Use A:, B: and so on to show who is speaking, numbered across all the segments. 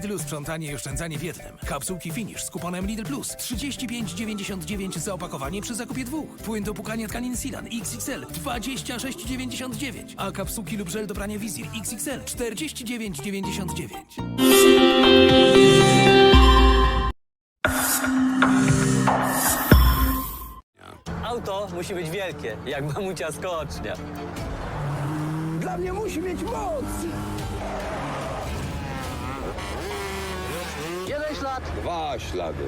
A: Lidlu sprzątanie i oszczędzanie w jednym. Kapsułki Finish z kuponem Lidl Plus 35,99 za opakowanie przy zakupie dwóch. Płyn do pukania tkanin Silan XXL 26,99. A kapsułki lub żel do prania Wizir XXL 49,99.
B: Auto musi być wielkie, jak mamucia skocznia.
C: Dla mnie musi mieć moc!
B: Ślad.
C: Dwa ślady.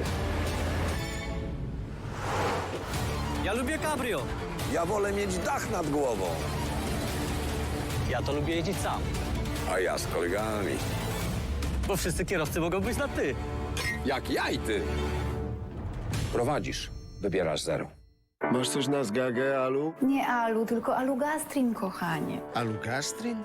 B: Ja lubię cabrio.
C: Ja wolę mieć dach nad głową.
B: Ja to lubię jeździć sam,
C: A ja z kolegami.
B: bo wszyscy kierowcy mogą być na ty.
C: Jak ja i ty. Prowadzisz. Wybierasz zero.
D: Masz coś na zgagę, Alu?
E: Nie alu, tylko alugastrin, kochanie.
D: Alugastrin?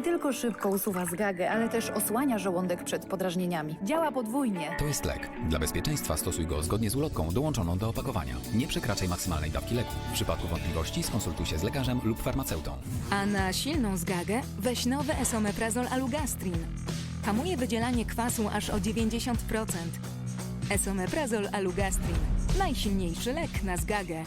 E: Nie tylko szybko usuwa zgagę, ale też osłania żołądek przed podrażnieniami. Działa podwójnie.
F: To jest lek. Dla bezpieczeństwa stosuj go zgodnie z ulotką dołączoną do opakowania. Nie przekraczaj maksymalnej dawki leku. W przypadku wątpliwości skonsultuj się z lekarzem lub farmaceutą.
G: A na silną zgagę weź nowy esomeprazol alugastrin. Hamuje wydzielanie kwasu aż o 90%. Esomeprazol alugastrin. Najsilniejszy lek na zgagę.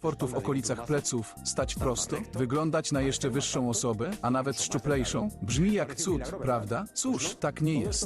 H: Portu w okolicach pleców, stać prosto, wyglądać na jeszcze wyższą osobę, a nawet szczuplejszą? Brzmi jak cud, prawda? Cóż, tak nie jest.